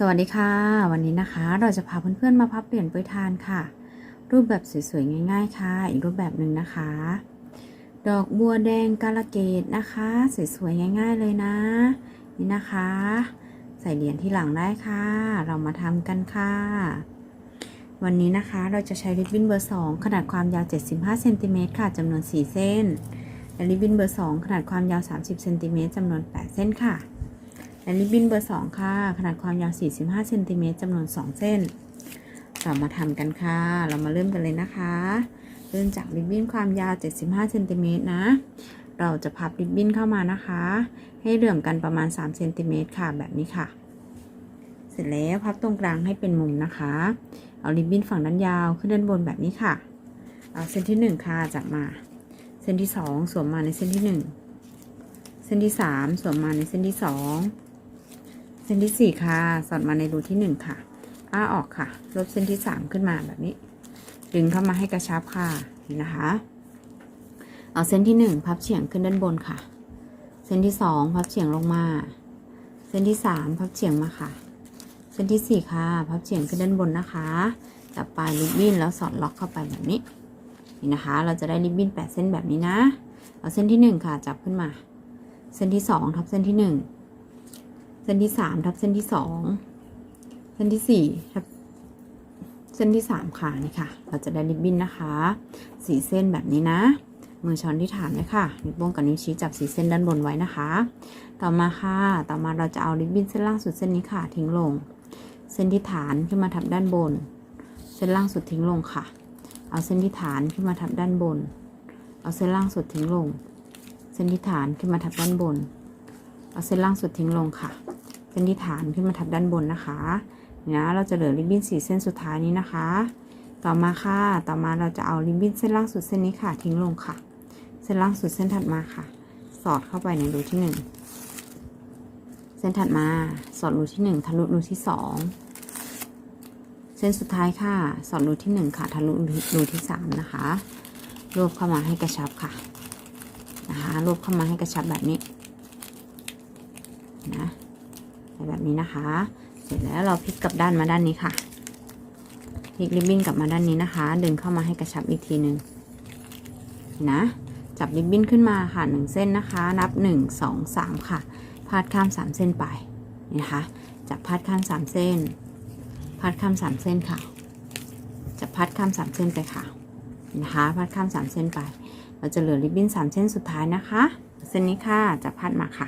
สวัสดีค่ะ วันนี้นะคะเราจะพาเพื่อนๆมาพับเหรียญโปรยทานค่ะ รูปแบบสวยๆง่าย ๆ ค่ะ อีกรูปแบบหนึ่งนะคะ ดอกบัวแดงกาลเกตนะคะสวยๆง่าย ๆเลยนะ นี่นะคะ ใส่เหรียญที่หลังได้ค่ะ เรามาทำกันค่ะ วันนี้นะคะเราจะใช้ริบบิ้นเบอร์ 2 ขนาดความยาว 75เซนติเมตรค่ะจำนวน 4 เส้นและริบบิ้นเบอร์ 2 ขนาดความยาว 30เซนติเมตรจำนวน 8 เส้นค่ะ และริบบิ้นเบอร์ 2 ค่ะ ขนาดความยาว 45เซนติเมตรจำนวน 2 เส้นเรามาทำกันค่ะ เรามาเริ่มกันเลยนะคะ เริ่มจากริบบิ้นความยาว 75เซนติเมตรนะ เราจะพับริบบิ้นเข้ามานะคะ ให้เหลื่อมกันประมาณ3เซนติเมตรค่ะ แบบนี้ค่ะ เสร็จแล้วพับตรงกลางให้เป็นมุมนะคะ เอาริบบิ้นฝั่งด้านยาวขึ้นด้านบนแบบนี้ค่ะ เอาเส้นที่ 1 ค่ะจับมา เส้นที่ 2 สวมมาในเส้นที่ 1 เส้นที่ 3 สวมมาในเส้นที่ 2 เส้นที่4ค่ะ สอดมาในรูที่1ค่ะ อ้าออกค่ะ ลบเส้นที่3ขึ้นมาแบบนี้ ดึงเข้ามาให้กระชับค่ะนี่นนะคะ เอาเส้นที่1พับเฉียงขึ้นด้านบนค่ะ เส้นที่2พับเฉียงลงมา เส้นที่3พับเฉียงมาค่ะ เส้นที่4ค่ะ พับเฉียงขึ้นด้านบนนะคะ จับปลายริบบิ้นแล้วสอดล็อกเข้าไปแบบนี้นี่นะคะ เราจะได้ริบบิ้น8เส้นแบบนี้นะ เอาเส้นที่1ค่ะ จับขึ้นมา เส้นที่2ทับเส้นที่1 เส้นที่3ทับเส้นที่2เส้นที่4ทับเส้นที่3ค่ะนี่ค่ะ เราจะได้ริบบิ้นนะคะสีเส้นแบบนี้นะมือช้อนที่ฐานเลยค่ะนิ้วโป้งกับนิ้วชี้จับสีเส้นด้านบนไว้นะคะ ต่อมาค่ะ ต่อมาเราจะเอาริบบิ้นเส้นล่างสุดเส้นนี้ค่ะทิ้งลง เส้นที่ฐานขึ้นมาทับด้านบน เส้นล่างสุดทิ้งลงค่ะ เอาเส้นที่ฐานขึ้นมาทับด้านบน เอาเส้นล่างสุดทิ้งลง เส้นที่ฐานขึ้นมาทับด้านบน เอาเส้นล่างสุดทิ้งลงค่ะ เส้นที่ฐานขึ้นมาทับด้านบนนะคะเนี่ยเราจะเหลือริบบิ้นสี่เส้นสุดท้ายนี้นะคะ ต่อมาค่ะ ต่อมาเราจะเอาริบบิ้นเส้นล่างสุดเส้นนี้ค่ะ ทิ้งลงค่ะ เส้นล่างสุดเส้นถัดมาค่ะ สอดเข้าไปในรูที่หนึ่งเส้นถัดมาสอดรูที่หนึ่งทะลุรูที่สองเส้นสุดท้ายค่ะ สอดรูที่หนึ่งค่ะ ทะลุรูที่สามนะคะ รวบเข้ามาให้กระชับค่ะ นะคะ รวบเข้ามาให้กระชับแบบนี้ นะแบบนี้นะคะ เสร็จแล้วเราพลิกกลับด้านมาด้านนี้ค่ะพลิกริบบิ้นกลับมาด้านนี้นะคะ ดึงเข้ามาให้กระชับอีกทีหนึ่งนะจับริบบิ้นขึ้นมาค่ะหนึ่งเส้นนะคะ นับหนึ่งสองสามค่ะ พาดข้ามสามเส้นไปนี่นะคะจับพาดข้ามสามเส้น พาดข้ามสามเส้นค่ะจับพาดข้ามสามเส้นไปค่ะนะคะพาดข้ามสามเส้นไป เราจะเหลือริบบิ้นสามเส้นสุดท้ายนะคะ เส้นนี้ค่ะจับพาดมาค่ะ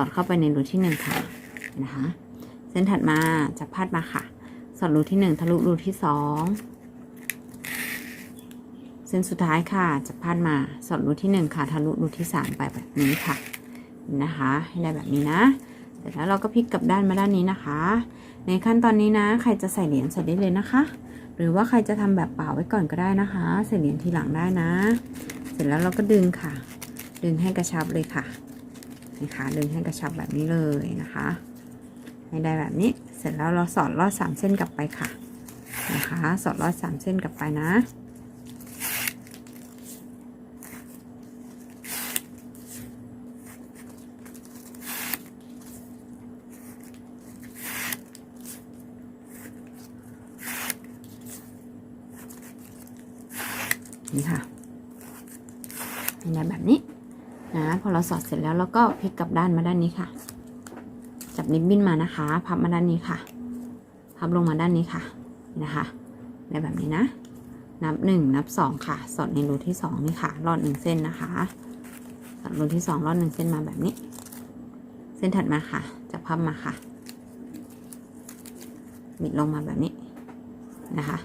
อดเข้าไปในรูที่หนึ่งค่ะนะคะเส้นถัดมาจับพาดมาค่ะ สอดรูที่หนึ่งทะลุรูที่สองเส้นสุดท้ายค่ะจับพาดมาสอดรูที่หนึ่งค่ะ ทะลุรูที่สามไปแบบนี้ค่ะนะคะให้ได้แบบนี้นะเสร็จแล้วเราก็พลิกกลับด้านมาด้านนี้นะคะ ในขั้นตอนนี้นะ ใครจะใส่เหรียญใส่ได้เลยนะคะ หรือว่าใครจะทำแบบเปล่าไว้ก่อนก็ได้นะคะ ใส่เหรียญทีหลังได้นะ เสร็จแล้วเราก็ดึงค่ะ ดึงให้กระชับเลยค่ะ นะคะดึงให้กระชับแบบนี้เลยนะคะ ให้ได้แบบนี้เสร็จแล้วเราสอดลอดสามเส้นกลับไปค่ะนะคะ สอดลอดสามเส้นกลับไปนะ นี่ค่ะให้ได้แบบนี้นะพอเราสอดเสร็จ แล้วเราก็พลิกกลับด้านมาด้านนี้ค่ะ จับริบบิ้นมานะคะ พับมาด้านนี้ค่ะ พับลงมาด้านนี้ค่ะนะคะได้แบบนี้นะ นับหนึ่งนับสองค่ะ สอดในรูที่สองนี่ค่ะลอดหนึ่งเส้นนะคะสอดรูที่สองลอดหนึ่งเส้นมาแบบนี้ เส้นถัดมาค่ะ จับพับมาค่ะบิดลงมาแบบนี้นะคะ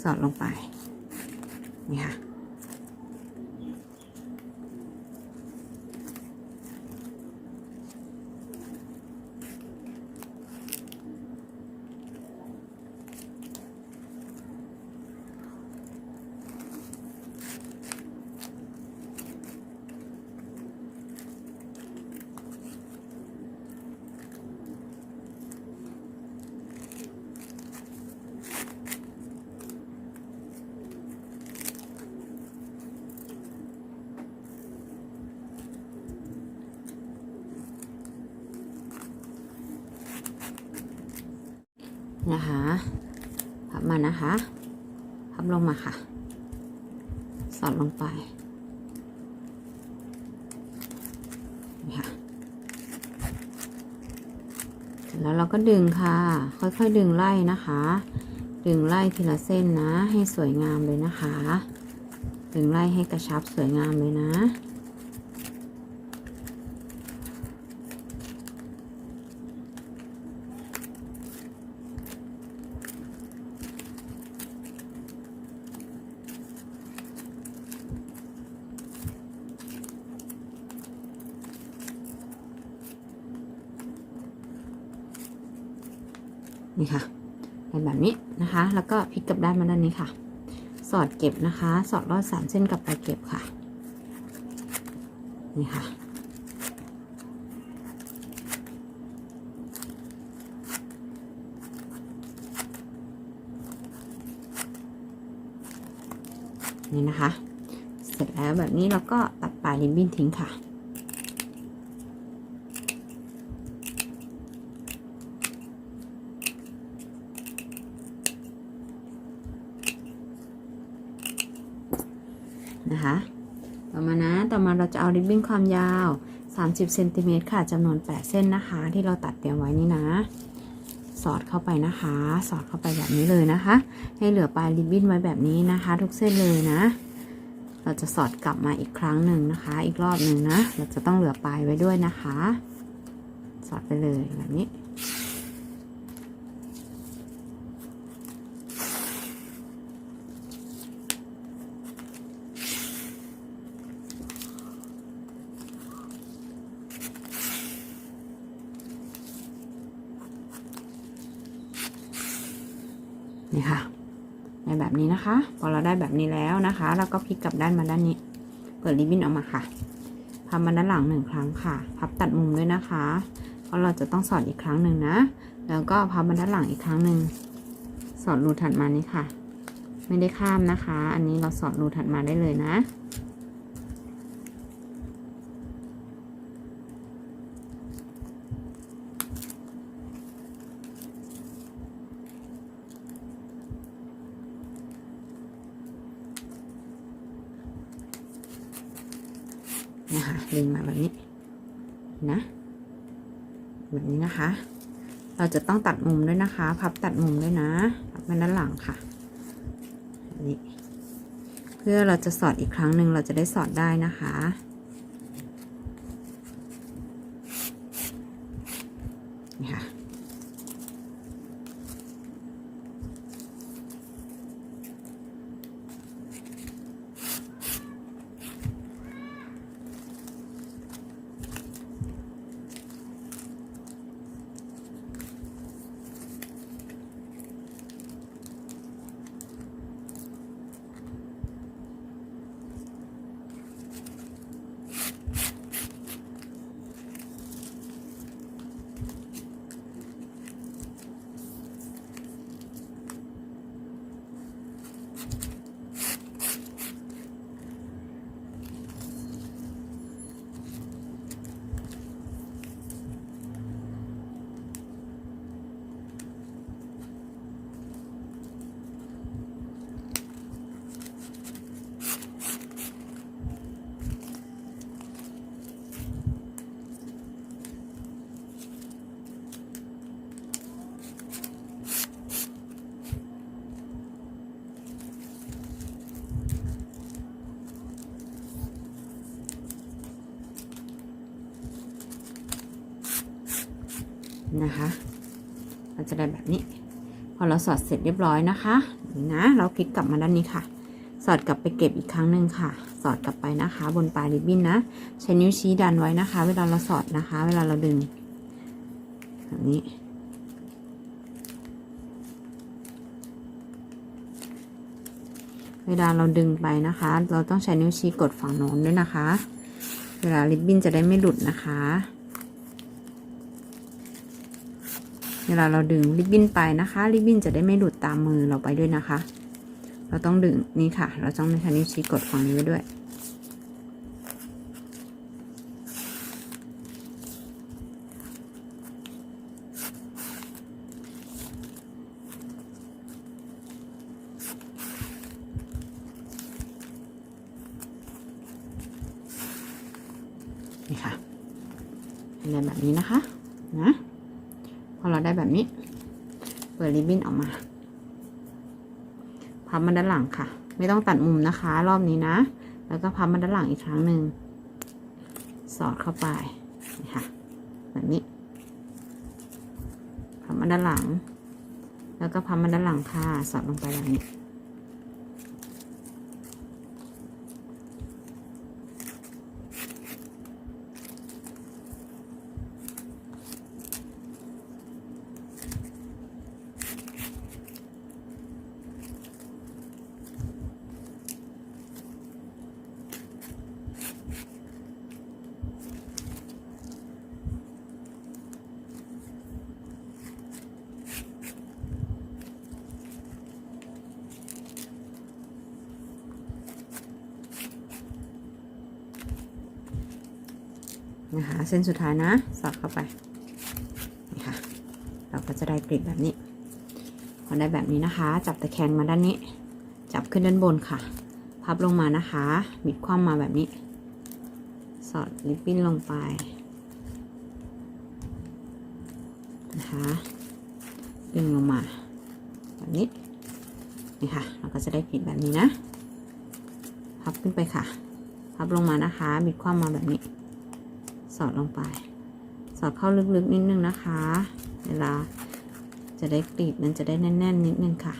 สอดลงไปนี่ค่ะ น นะคะพับ มานะคะพับลงมาค่ะ สอดลงไปนี่ค่ะเสร็จแล้วเราก็ดึงค่ะ ค่อยๆดึงไล่นะคะ ดึงไล่ทีละเส้นนะ ให้สวยงามเลยนะคะ ดึงไล่ให้กระชับสวยงามเลยนะ นี่ค่ะเป็นแบบนี้นะคะ แล้วก็พลิกกลับด้านมาด้านนี้ค่ะ สอดเก็บนะคะ สอดลอดสามเส้นกลับไปเก็บค่ะ นี่ค่ะ นี่นะคะ เสร็จแล้วแบบนี้เราก็ตัดปลายริบบิ้นทิ้งค่ะนะคะต่อมานะ ต่อมา เราจะเอาริบบิ้นความยาว 30เซนติเมตรค่ะจำนวน 8 เส้นนะคะ ที่เราตัดเตรียมไว้นี่นะ สอดเข้าไปนะคะ สอดเข้าไปแบบนี้เลยนะคะ ให้เหลือปลายริบบิ้นไว้แบบนี้นะคะ ทุกเส้นเลยนะ เราจะสอดกลับมาอีกครั้งหนึ่งนะคะ อีกรอบหนึ่งนะ เราจะต้องเหลือปลายไว้ด้วยนะคะ สอดไปเลยแบบนี้ค่ะได้แบบนี้นะคะ พอเราได้แบบนี้แล้วนะคะเราก็พลิกกลับด้านมาด้านนี้ เปิดริบบิ้นออกมาค่ะพับมาด้านหลังหนึ่งครั้งค่ะ พับตัดมุมด้วยนะคะ เพราะเราจะต้องสอดอีกครั้งหนึ่งนะ แล้วก็พับมาด้านหลังอีกครั้งหนึ่ง สอดรูถัดมานี้ค่ะ ไม่ได้ข้ามนะคะ อันนี้เราสอดรูถัดมาได้เลยนะ นะคะดึงมาแบบนี้นะแบบนี้นะคะ เราจะต้องตัดมุมด้วยนะคะ พับตัดมุมด้วยนะพับมาด้านหลังค่ะนี่เพื่อเราจะสอดอีกครั้งหนึ่งเราจะได้สอดได้นะคะ นี่ค่ะ นะคะเราจะได้แบบนี้ พอเราสอดเสร็จเรียบร้อยนะคะนี่นะ เราพลิกกลับมาด้านนี้ค่ะ สอดกลับไปเก็บอีกครั้งหนึ่งค่ะ สอดกลับไปนะคะ บนปลายริบบิ้นนะใช้นิ้วชี้ดันไว้นะคะ เวลาเราสอดนะคะ เวลาเราดึงแบบนี้เวลาเราดึงไปนะคะ เราต้องใช้นิ้วชี้กดฝั่งโน้นด้วยนะคะ เวลาริบบิ้นจะได้ไม่หลุดนะคะ เวลาเราดึงริบบิ้นไปนะคะริบบิ้นจะได้ไม่หลุดตามมือเราไปด้วยนะคะ เราต้องดึงนี่ค่ะ เราต้องใช้นิ้วชี้กดฝั่งนี้ไว้ด้วย นี่ค่ะเป็นแบบนี้นะคะนะ พอเราได้แบบนี้ เปิดริบบิ้นออกมาพับมาด้านหลังค่ะ ไม่ต้องตัดมุมนะคะ รอบนี้นะ แล้วก็พับมาด้านหลังอีกครั้งหนึ่งสอดเข้าไปนะค่ะ แบบนี้พับมาด้านหลัง แล้วก็พับมาด้านหลังค่ะ สอดลงไปแบบนี้ นะคะเส้นสุดท้ายนะสอดเข้าไปนี่ค่ะเราก็จะได้กลีบแบบนี้พอได้แบบนี้นะคะ จับตะแคงมาด้านนี้ จับขึ้นด้านบนค่ะ พับลงมานะคะบิดคว่ำมาแบบนี้ สอดลิปปิ้นลงไปนะคะดึงลงมา แบบนี้นี่ค่ะ เราก็จะได้กลีบแบบนี้นะ พับขึ้นไปค่ะ พับลงมานะคะ บิดคว่ำมาแบบนี้ สอดลงไป สอดเข้าลึกๆนิดนึงนะคะ เวลาจะได้กรีบมันจะได้แน่น ๆ นิดนึงค่ะ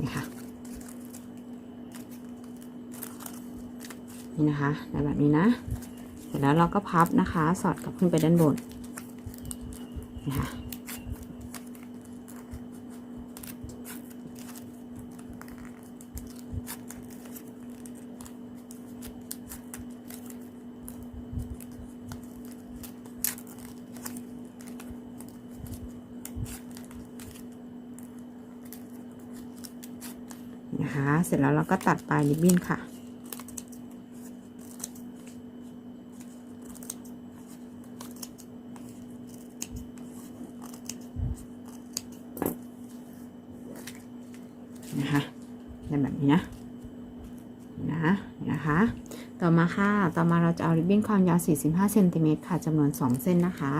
นี่ค่ะ นี่นะคะได้แบบนี้นะเสร็จแล้วเราก็พับนะคะ สอดกลับขึ้นไปด้านบนนี่ค่ะนะคะ เสร็จแล้วเราก็ตัดปลายริบบิ้นค่ะเป็นแบบนี้นะ นะนะคะ ต่อ มาค่ะ ต่อมาเราจะเอาริบบิ้นความยาว 45เซนติเมตรค่ะจำนวน 2 เส้นนะคะ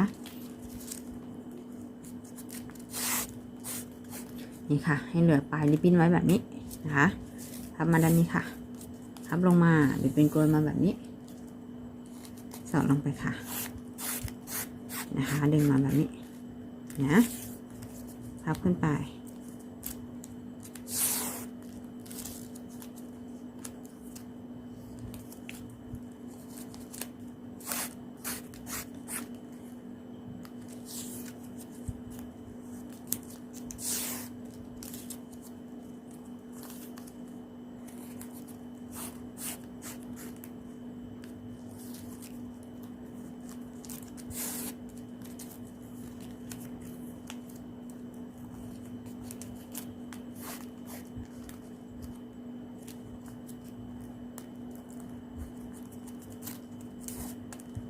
นี่ค่ะ ให้เหลือปลายริบบิ้นไว้แบบนี้นะคะพับมาด้านนี้ค่ะพับลงมาบิดเป็นกลวยมาแบบนี้ สอดลงไปค่ะ นะคะ ดึงมาแบบนี้นะพับขึ้นไป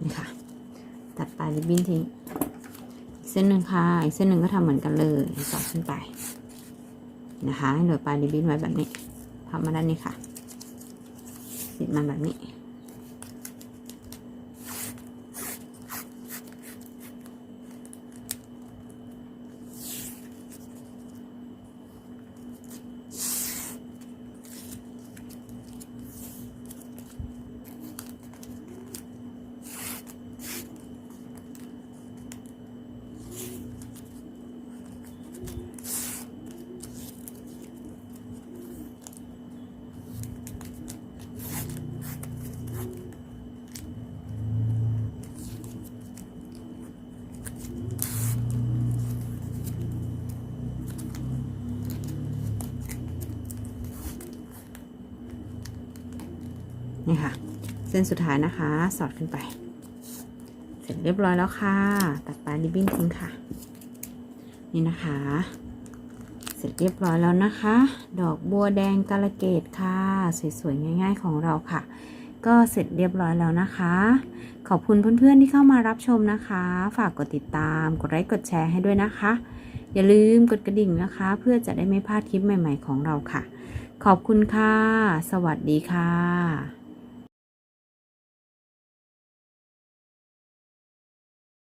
นี่ค่ะ ตัดปลายริบบิ้นทิ้งอีกเส้นหนึ่งค่ะ อีกเส้นหนึ่งก็ทำเหมือนกันเลยต่อขึ้นไป นะคะให้เหลือปลายริบบิ้นไว้แบบนี้พับมาด้านนี้ค่ะติดมาแบบนี้ค่ะ เส้นสุดท้ายนะคะ สอดขึ้นไป เสร็จเรียบร้อยแล้วค่ะ ตัดปลายริบบิ้นทิ้งค่ะ นี่นะคะ เสร็จเรียบร้อยแล้วนะคะ ดอกบัวแดงกาลเกตค่ะ สวยๆง่าย ๆ ของเราค่ะ ก็เสร็จเรียบร้อยแล้วนะคะ ขอบคุณเพื่อนๆที่เข้ามารับชมนะคะ ฝากกดติดตาม กดไลค์กดแชร์ให้ด้วยนะคะ อย่าลืมกดกระดิ่งนะคะ เพื่อจะได้ไม่พลาดคลิปใหม่ ๆ ของเราค่ะ ขอบคุณค่ะ สวัสดีค่ะ